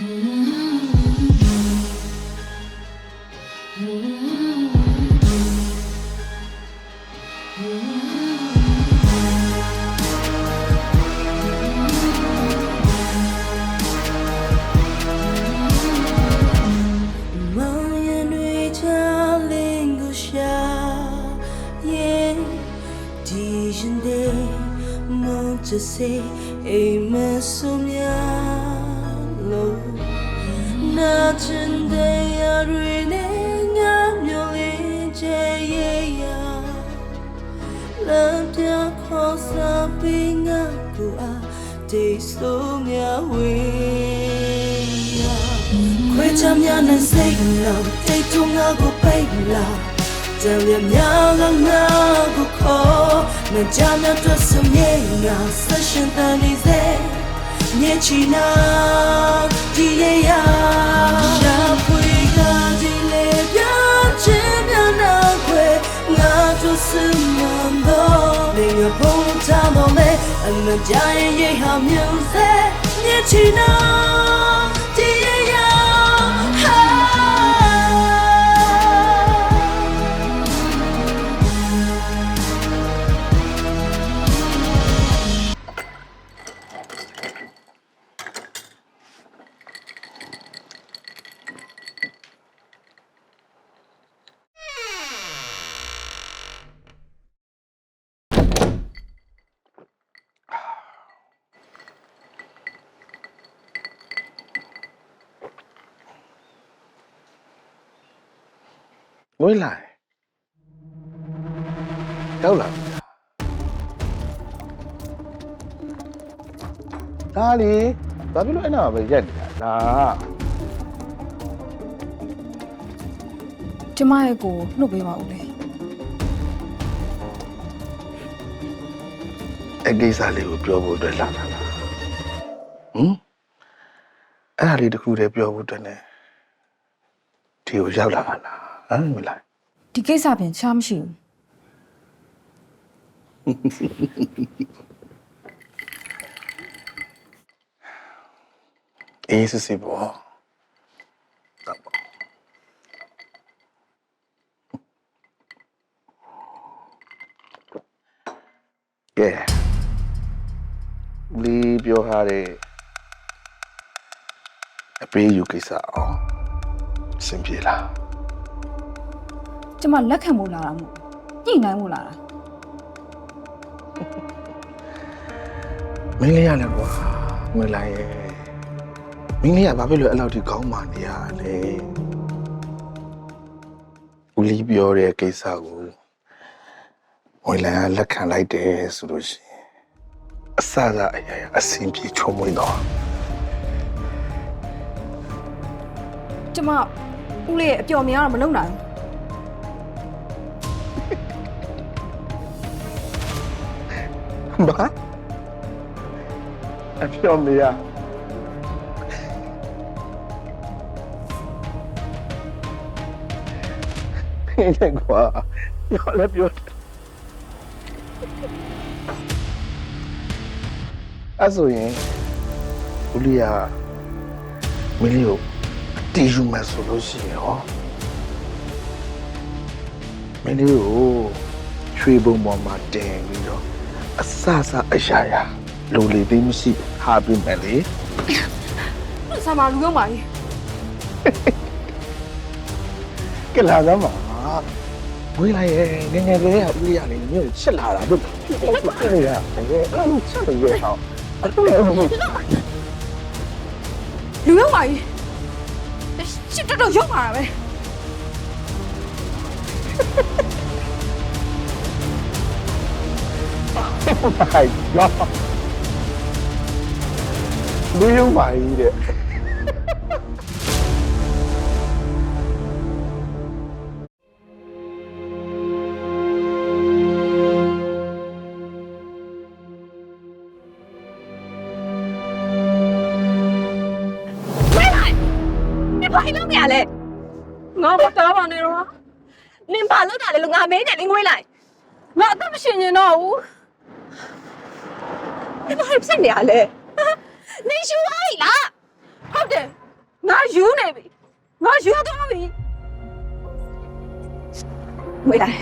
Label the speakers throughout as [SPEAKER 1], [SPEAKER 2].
[SPEAKER 1] မောင်ရင်တွေ နာချင်တဲ့ရတွေနဲ့ငါမျိုးလေးချေရဲ့ရလမ်းပြခေါ်စားပြီးငါကိုအားတေးဆိုးများဝေးရခွေးချမ်းများနဲ့စိတ်လောတိတ်ထုံငါကိုပိတ်လာတန်ရများကငါကိုခေါ်မကြမ်းတဲ့တွေ့စမြေငါဆက်ရှင်တန်နေစေ မြေချီနာဒီရရရှာဖွေကဒီလေပြချင်များနာခွေငါတို့စမန်တော့နေရပုံချတော့လေအမကြရင်ရဟာမျိုးစေမြေချီနာ
[SPEAKER 2] ငွေလာရောက်လာပြီဒါလီဘာဖြစ်လို့အဲ့နာပဲရက်နေတာဒါ
[SPEAKER 3] ကျမရဲ့ကိုနှုတ်ပေးပါဦးလေ
[SPEAKER 2] အကိစ္စလေးကိုပြောဖို့အတွက်လာတာလားဟမ်အဲ့ဒါလေးတခုတည်းပြောဖို့အတွက် ਨੇ ဒီကိုရောက်လာတာလား ဟမ်မလား
[SPEAKER 3] ဒီကိစ္စပြင်ချားမရှိဘူး
[SPEAKER 2] အေးစစ်စစ်ပေါ့တော့ပေါ့ကဲဦးလေးပြောထားတဲ့အပေးယူကိစ္စအောင်အဆင်ပြေလား
[SPEAKER 3] ကျမလက်ခံဖို့လာတာမို့ညှိနှိုင်းဖို့လာတာ
[SPEAKER 2] မင်းလေးရလဲကွာငွေလိုက်ရဲ့မင်းလေးကဘာဖြစ်လို့အဲ့လောက်ထိခေါင်းမာနေရလဲဦးလေးပြောတဲ့ကိစ္စကိုငွေလိုင်းကလက်ခံလိုက်တယ်ဆိုလို့ရှိရင်အစစအရာရာအဆင်ပြေချုံမွေးတော့
[SPEAKER 3] ကျမဦးလေးရဲ့အပျော်မြင်ကတော့မလုပ်နိုင်ဘူး
[SPEAKER 2] ဘာအပြောင်းမရဖင်းနေကွာပြောလည်းပြောတယ်အဲ့ဆိုရင်ဦးလီယာမင်းလေးကိုအတီးယူမယ်ဆိုလို့ရှိရင်ဟောမင်းလေးကိုရွှေဘုံပေါ်မှာတင်ပြီးတော့ အဆဆအရာရာလူလီသိမ်းမရှိဟာပြီးမယ်လေ
[SPEAKER 3] ဆာမလူရောပါကြီး
[SPEAKER 2] ကလာသမားဝေးလိုက်ရဲ့ငယ်ငယ်လေးကဦးရနေမြို့ချစ်လာတာတို့ဖြစ်နေတာတကယ်အဲ့လိုချစ်ရအောင်အဲ့လို
[SPEAKER 3] လူရောပါကြီးချစ်တော်တော်ရောက်ပါတာပဲ
[SPEAKER 2] my god လူရုံပါကြီးတဲ့
[SPEAKER 4] 你ဘာလို့မရလဲငါမတော်ပါနဲ့တော့နင်ဘာလို့တာလဲလို့ငါမဲနေလင်းငွေးလို က်ငါအသက်မရှင်ရင်တော့ဘူးနင်ဘာလို့ဖြစ်နေရလဲနင်ရှူသွားပြီလားဟုတ်တယ်ငါယူနေပြီငါယူတော့ပြီဝေးလိုက်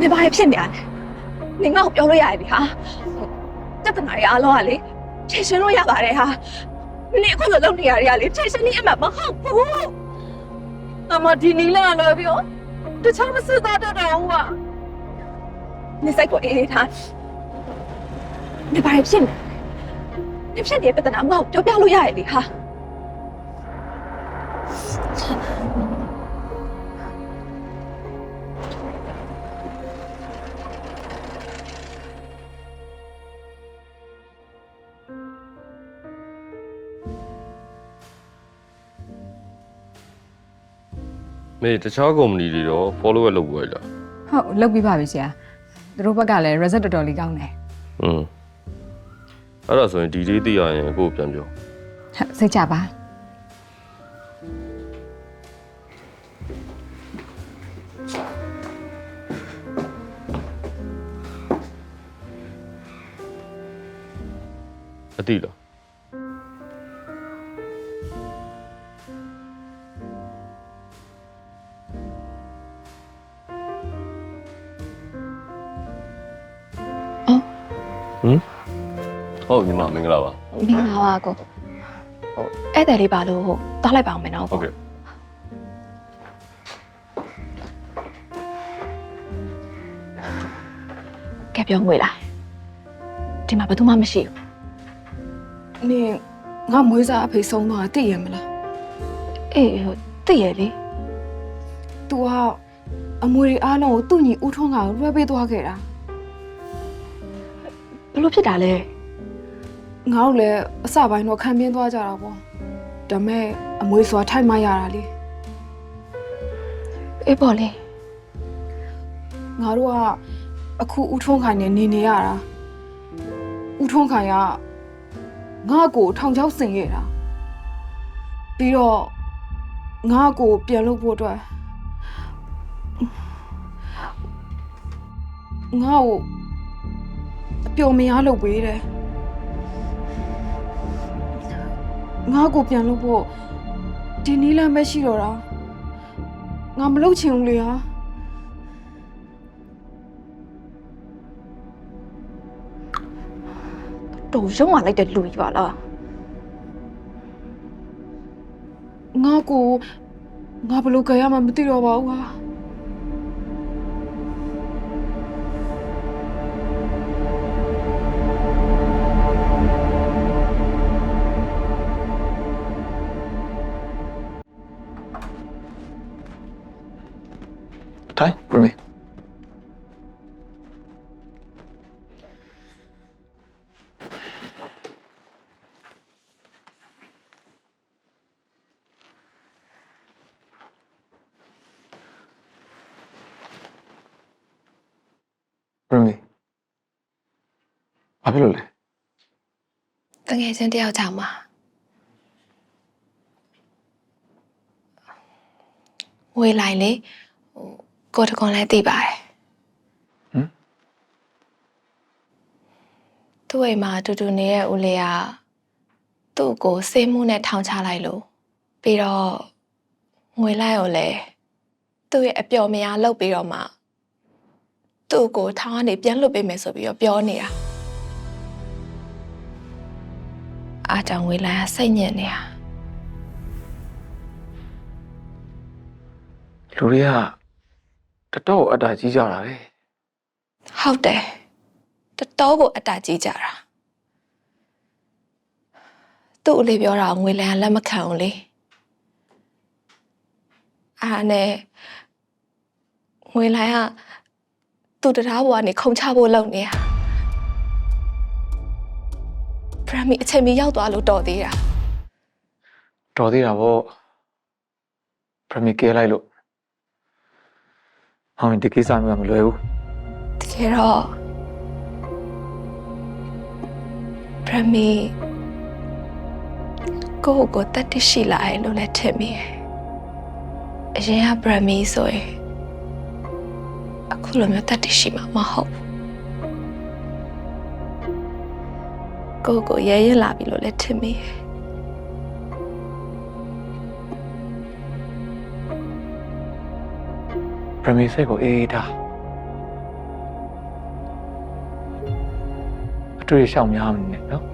[SPEAKER 4] နေပါဖြစ်နေရတယ်နေငါ့ကိုပြောလို့ရတယ်ဟာတက်တနာရအားလုံးကလေဖြည့်ရှင်းလို့ရပါတယ်ဟာနေအခုလိုလုပ်နေရရလေဖြည့်ရှင်းနေအမှမဟုတ်ဘူးအမဒီနီလာတော့ပြောတခြားမစစ်သားတော့တော့ဟာနေစိတ်ကိုအေးအေးထား နေပါဖြစ်နေနေဖြစ်နေတဲ့ပြဿနာငါ့ကိုပြောပြလို့ရတယ်လေဟာ
[SPEAKER 5] မေတခြားကုမ္ပဏီတွေတော့ follow up လုပ်ပွဲလား
[SPEAKER 6] ဟုတ်လုပ်ပြီးပါပြီဆရာသူတို့ဘက်ကလည်း result တော်တော်လေးကောင်းတယ်
[SPEAKER 5] อืม အဲ့ဒါဆိုရင်ဒီလေးသိရရင်ကိုယ်ပြန်ပြော
[SPEAKER 6] ဟုတ်စိတ်ချပါ
[SPEAKER 5] အတိလား ဟမ်ဟုတ်ညီမမင်္ဂလာပါ
[SPEAKER 7] မင်္ဂလာပါကိုဟုတ်ဧည့်သည်လေးပါလို့ဟုတ်တောက်လိုက်ပါအောင်မယ်နော်
[SPEAKER 5] ဟုတ်ကဲ့
[SPEAKER 7] ကဲပြောငွေလာဒီမှာဘယ်သူမှမရှိဘူး
[SPEAKER 3] နင်ငါမွေးစားအဖေဆုံးသွားတာသိရမလား
[SPEAKER 7] အေးဟုတ်သိရလေ။
[SPEAKER 3] तू ကအမွေတွေအားလုံးကိုသူ့ညီဦးထွန်းကလွှဲပေးသွားခဲ့တာ
[SPEAKER 7] ဘလို့ဖြစ်တာလဲ။
[SPEAKER 3] ငါတို့လည်းအစပိုင်းတော့ခံပြင်းသွားကြတာပေါ့။ဒါမဲ့အမွေစွာထိုက်မှရတာလေ
[SPEAKER 7] အေးပေါ့လေ။
[SPEAKER 3] ငါတို့ကအခုဦးထွန်းခိုင်နဲ့နေနေရတာ။ဦးထွန်းခိုင်ကငါ့ကိုထောင်ချောက်ဆင်ခဲ့တာ။ပြီးတော့ငါ့ကိုပြန်လုပ်ဖို့အတွက်ငါ့ကိုအပျော်မရလုပ်ပေးတယ် ငါ့ကိုပြန်လုပ်ဖို့ဒီနီးလမ်းပဲရှိတော့တာငါမလုပ်ချင်ဘူးလေဟာ
[SPEAKER 7] တော်ရုံးလာလိုက်တဲ့လူကြီးပါလား
[SPEAKER 3] ငါ့ကိုငါဘယ်လိုကြရမှမသိတော့ပါဘူးဟာ
[SPEAKER 2] ဘာဖြစ်လို့လဲ
[SPEAKER 7] တငယ်ချင်းတယောက်ကြောင့်ပါဝေးလိုက်လေဟိုကိုတကွန်လည်းသိပါတယ်
[SPEAKER 2] ဟမ်
[SPEAKER 7] သူ့အိမ်မှာအတူတူနေတဲ့ဦးလေးကသူ့ကိုစေးမှုနဲ့ထောင်ချလိုက်လို့ပြီးတော့ငွေလိုက်ကိုလည်းသူ့ရဲ့အပျော်မရလုပ်ပြီးတော့မှသူ့ကိုထောင်ကနေပြန်လွတ်ပေးမယ်ဆိုပြီးတော့ပြောနေတာ အားကြောင့်ငွေလိုက်ကစိတ်ညစ်နေတာ
[SPEAKER 2] လူတွေကတတော့အတ္တကြီးကြတာလေ
[SPEAKER 7] ဟုတ်တယ်တတော်ကိုအတားကြီးကြတာသူ့အလေးပြောတာကိုငွေလန်ကလက်မခံဘူးလေအားနဲ့ငွေလန်ကသူ့တရားပေါ်ကနေခုံချဖို့လုပ်နေတာ ရမီအချိန်မီရောက်သွားလို့တော်သေးတာ
[SPEAKER 2] တော်သေးတာဗောပြမေကဲလိုက်လို့ဟောင်းဒီကိစ္စမျိုးကမလွယ်ဘူး
[SPEAKER 7] တကယ်တော့ပရမီကိုယ့်ကိုယ်တက်တရှိလာတယ်လို့လည်းထင်မိတယ်အရင်ကပရမီဆိုရင်အခုလိုမျိုးတက်တရှိမှာမဟုတ်ဘူး ကိုကိုရဲရဲလာပြီလို့လည်းထင်မိတယ်
[SPEAKER 2] ပရမီစိတ်ကိုအေးအေးထားအတွေ့အရှောင်များမနေနော်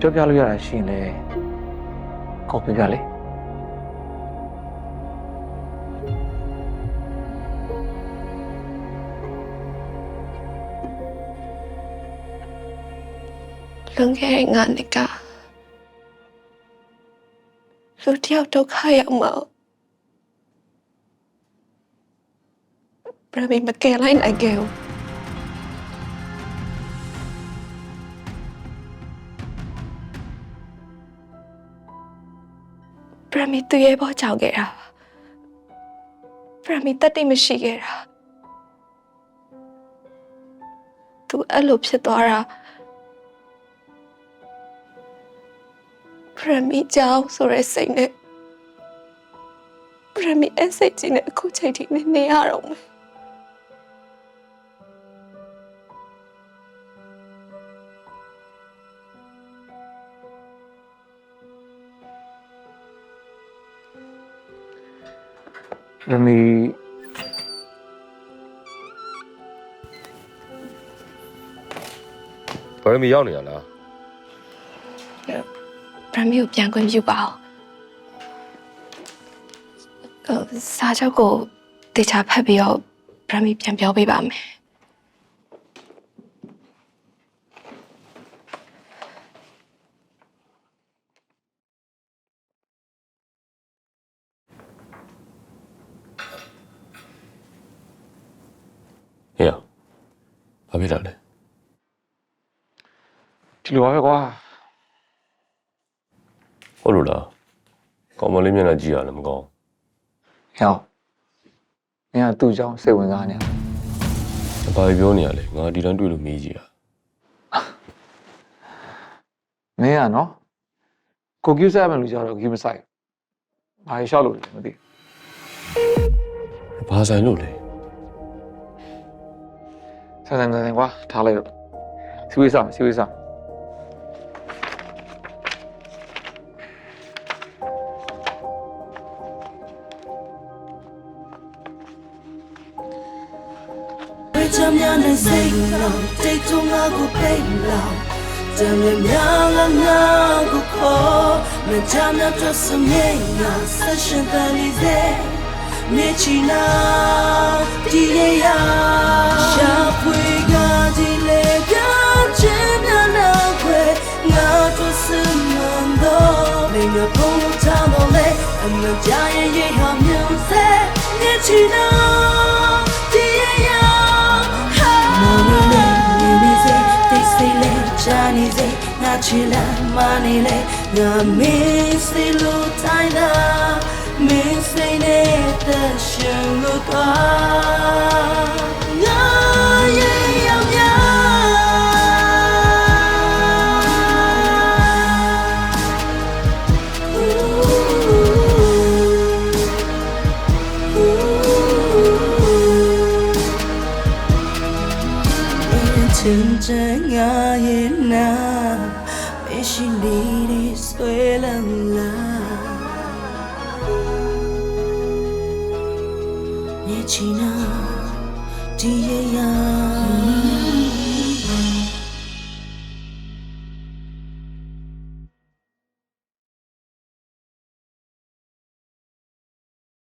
[SPEAKER 2] ကြောက်ပြလို့ရတာရှိရင်လေကော်ပီကလေး
[SPEAKER 7] လွန်ခဲ့တဲ့ငါနှစ်ကလူတစ်ယောက်ဒုက္ခရောက်မှာပြမီမကယ်လိုက်နိုင်ခဲ့ဘူးပြမီသူ့ရဲ့ဘောကြောက်ခဲ့တာပြမီတတ်တိမရှိခဲ့တာသူအဲ့လိုဖြစ်သွားတာ ပရမီကြောင်ဆိုရဲစိတ်နဲ့ပရမီအစိတ်ကြီးနဲ့အခုချိန်ထိနေနေရတော့မယ်
[SPEAKER 2] ပရမီ
[SPEAKER 5] ဘာလို့မရောက်နေရလား
[SPEAKER 7] ပရမီကိုပြန်ခွင့်ပြုပါအောင်အဲ့စာချုပ်ကိုတေချာဖတ်ပြီးတော့ပရမီပြန်ပြောပေးပါမယ်
[SPEAKER 5] ဟေ့ရဘာဖြစ်တာလဲ
[SPEAKER 2] ဒီလိုပါပဲကွာ
[SPEAKER 5] ဟုတ်လို့လားကောင်းမလေးမျက်နှာကြည့်ရလည်းမကောင်း
[SPEAKER 2] ဟဲ့မင်းကသူ့ကြောင့်စိတ်ဝင်စားနေတယ်
[SPEAKER 5] ဘူးဘာပြောနေရလဲငါဒီတန်းတွေ့လို့မေးကြည့်ရ
[SPEAKER 2] မင်းကနော်ကိုကျူးစားမယ်လို့ကြောက်တော့ဂီမဆိုင်ဘာရှောက်လို့လဲမသိ
[SPEAKER 5] ဘာဆိုင်လို့လဲ
[SPEAKER 2] ဆန်းဆန်းဆန်းဆန်းကွာထားလိုက်တော့စီဝေးစားစီဝေးစား
[SPEAKER 1] စိတ်လောင်တိတ်ကြုံငါကိုပိတ်လောင်တမ်းမြများလာငါကိုခေါ်မချမ်းသာတော့စမြဲငါဆက်ရှင်တန်လေးစေမြေချီနာဒီရရာရှာဖွေကဒီလေပြချင်းနာနာခွေငါတို့စမန်တော့မင်းကဘုံချမ်းတော့လေအမကြရဲ့ရေဟာမြုံစေမြေချီနာ ဆိတ်လေချာနေစေငါချီလာမနေလေငါမင်းစိလို့တိုင်းတာမင်းစိနဲ့တရှင်လို့သွားငါရဲ့ 진짜가 있나 배신 일이 쇠랑라 내 지나 뒤에야